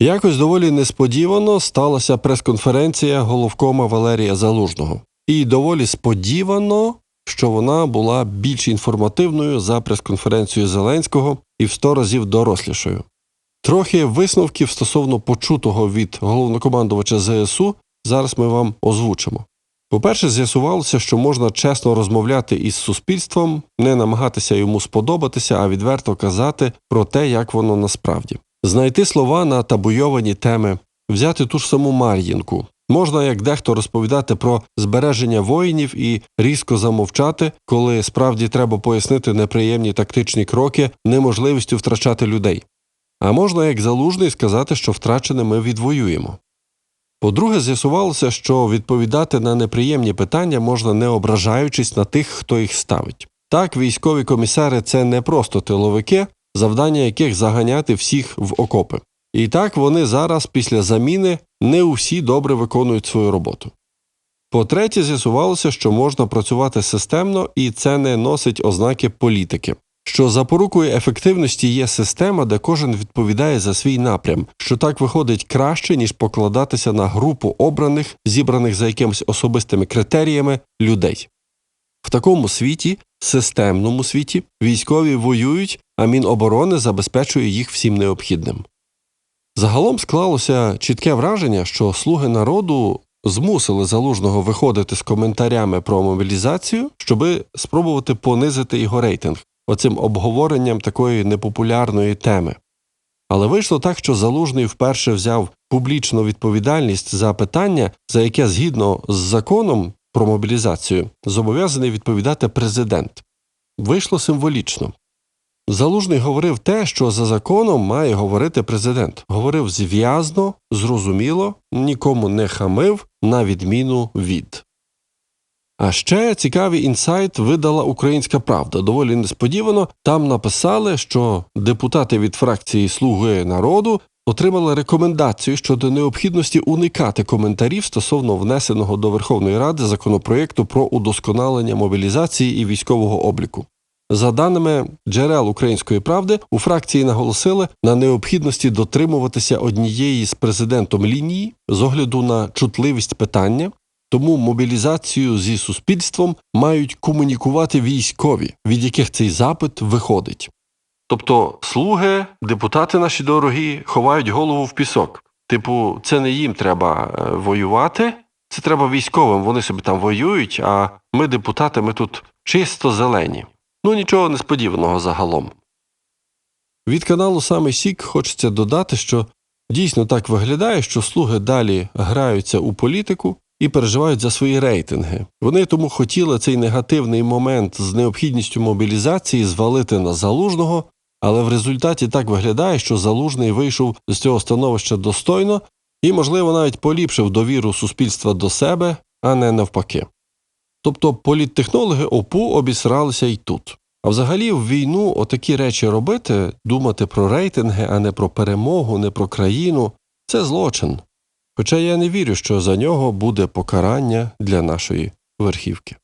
Якось доволі несподівано сталася прес-конференція головкома Валерія Залужного. І доволі сподівано, що вона була більш інформативною за прес-конференцію Зеленського і в сто разів дорослішою. Трохи висновків стосовно почутого від головнокомандувача ЗСУ зараз ми вам озвучимо. По-перше, з'ясувалося, що можна чесно розмовляти із суспільством, не намагатися йому сподобатися, а відверто казати про те, як воно насправді. Знайти слова на табуйовані теми, взяти ту ж саму Мар'їнку. Можна, як дехто, розповідати про збереження воїнів і різко замовчати, коли справді треба пояснити неприємні тактичні кроки неможливістю втрачати людей. А можна, як залужний, сказати, що втрачене ми відвоюємо. По-друге, з'ясувалося, що відповідати на неприємні питання можна не ображаючись на тих, хто їх ставить. Так, військові комісари це не просто тиловики, завдання яких заганяти всіх в окопи. І так вони зараз, після заміни, не усі добре виконують свою роботу. По-третє, з'ясувалося, що можна працювати системно, і це не носить ознаки політики. Що запорукою ефективності є система, де кожен відповідає за свій напрям, що так виходить краще, ніж покладатися на групу обраних, зібраних за якимись особистими критеріями людей. В такому світі, системному світі, військові воюють, а Міноборони забезпечує їх всім необхідним. Загалом склалося чітке враження, що слуги народу змусили залужного виходити з коментарями про мобілізацію, щоби спробувати понизити його рейтинг оцим обговоренням такої непопулярної теми. Але вийшло так, що залужний вперше взяв публічну відповідальність за питання, за яке згідно з законом про мобілізацію зобов'язаний відповідати президент. Вийшло символічно. Залужний говорив те, що за законом має говорити президент. Говорив зв'язно, зрозуміло, нікому не хамив, на відміну від. А ще цікавий інсайт видала Українська Правда. Доволі несподівано там написали, що депутати від фракції Слуги народу отримали рекомендацію щодо необхідності уникати коментарів стосовно внесеного до Верховної Ради законопроєкту про удосконалення мобілізації і військового обліку. За даними джерел Української правди, у фракції наголосили на необхідності дотримуватися однієї з президентом лінії з огляду на чутливість питання, тому мобілізацію зі суспільством мають комунікувати військові, від яких цей запит виходить. Тобто слуги, депутати наші дорогі, ховають голову в пісок. Типу, це не їм треба е, воювати, це треба військовим. Вони собі там воюють, а ми, депутати, ми тут чисто зелені. Ну нічого несподіваного загалом. Від каналу Саме Сік хочеться додати, що дійсно так виглядає, що слуги далі граються у політику і переживають за свої рейтинги. Вони тому хотіли цей негативний момент з необхідністю мобілізації звалити на залужного, але в результаті так виглядає, що залужний вийшов з цього становища достойно і, можливо, навіть поліпшив довіру суспільства до себе, а не навпаки. Тобто політтехнологи ОПУ обісралися й тут. А взагалі в війну отакі речі робити, думати про рейтинги, а не про перемогу, не про країну це злочин. Хоча я не вірю, що за нього буде покарання для нашої верхівки.